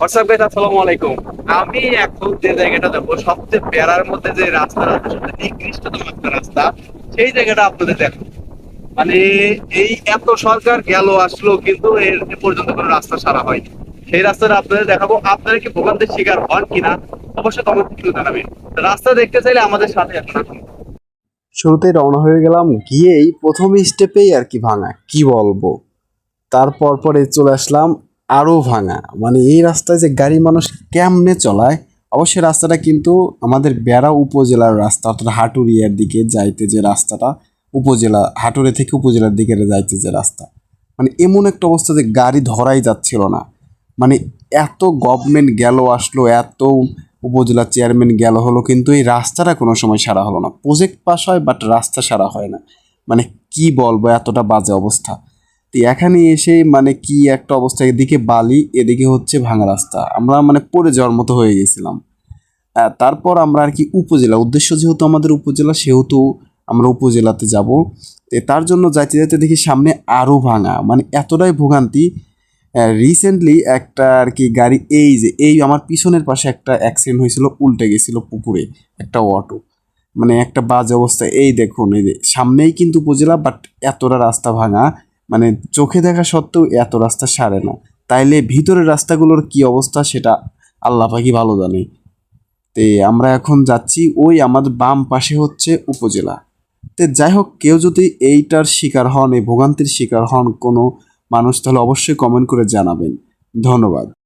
WhatsApp guys আসসালামু আলাইকুম আমি এখন যে জায়গাটা যাব সবচেয়ে প্যারার মধ্যে যে রাস্তা আছে নিকৃষ্টতম একটা রাস্তা, সেই জায়গাটা আপনাদের দেখো মানে এই এত সরকার গেল, আসলো, কিন্তু এর পর্যন্ত কোনো রাস্তা সারা হয়নি। সেই রাস্তাটা আপনাদের দেখাবো। আপনারা কি ভোগান্তির শিকার হন কিনা অবশ্যই কমেন্ট করে জানাবেন। রাস্তা দেখতে চাইলে আমাদের সাথে এখন শুরুতেই রওনা হয়ে গেলাম, গিয়েই প্রথম স্টেপেই আর কি ভাঙা, কি বলব? তারপর পরে চলে আসলাম আরও ভাঙা। মানে এই রাস্তায় যে গাড়ি মানুষ কেমনে চলায়, অবশ্যই রাস্তাটা কিন্তু আমাদের বেড়া উপজেলার রাস্তা, অর্থাৎ হাটুরিয়ার দিকে যাইতে যে রাস্তাটা, উপজেলা, হাটুরে থেকে উপজেলার দিকে যাইতে যে রাস্তা। মানে এমন একটা অবস্থা যে গাড়ি ধরাই যাচ্ছিল না। মানে এত গভর্নমেন্ট গেল আসলো, এত উপজেলা চেয়ারম্যান গেল হলো, কিন্তু এই রাস্তাটা কোনো সময় সারা হলো না। প্রজেক্ট পাস হয় বাট রাস্তা সারা হয় না। মানে কি বলব, এতটা বাজে অবস্থা। তো এখানে এসে মানে কি একটা অবস্থা, এদিকে বালি, এদিকে হচ্ছে ভাঙা রাস্তা। আমরা মানে পড়ে যাওয়ার মতো হয়ে গেছিলাম। তারপর আমরা আর কি উপজেলা, উদ্দেশ্য যেহেতু আমাদের উপজেলা, সেহেতু আমরা উপজেলাতে যাব। তো তার জন্য যাইতে যাইতে দেখি সামনে আরও ভাঙা। মানে এতটাই ভোগান্তি। রিসেন্টলি একটা আর কি গাড়ি, এই যে, এই আমার পিছনের পাশে একটা অ্যাক্সিডেন্ট হয়েছিল, উল্টে গেছিল পুকুরে, একটা অটো মানে একটা বাজে অবস্থা। এই দেখুন, এই যে, সামনেই কিন্তু উপজেলা বাট এতটা রাস্তা ভাঙা। মানে চোখে দেখা সত্ত্বেও এত রাস্তা সারে না। তাইলে ভিতরের রাস্তাগুলোর কি অবস্থা সেটা আল্লাহ পাখি ভালো জানে। তে আমরা এখন যাচ্ছি ওই আমাদের বাম পাশে হচ্ছে উপজেলা। তে যাই হোক, কেউ যদি এইটার শিকার হন, এই ভোগান্তির শিকার হন কোনো মানুষ, তাহলে অবশ্যই কমেন্ট করে জানাবেন। ধন্যবাদ।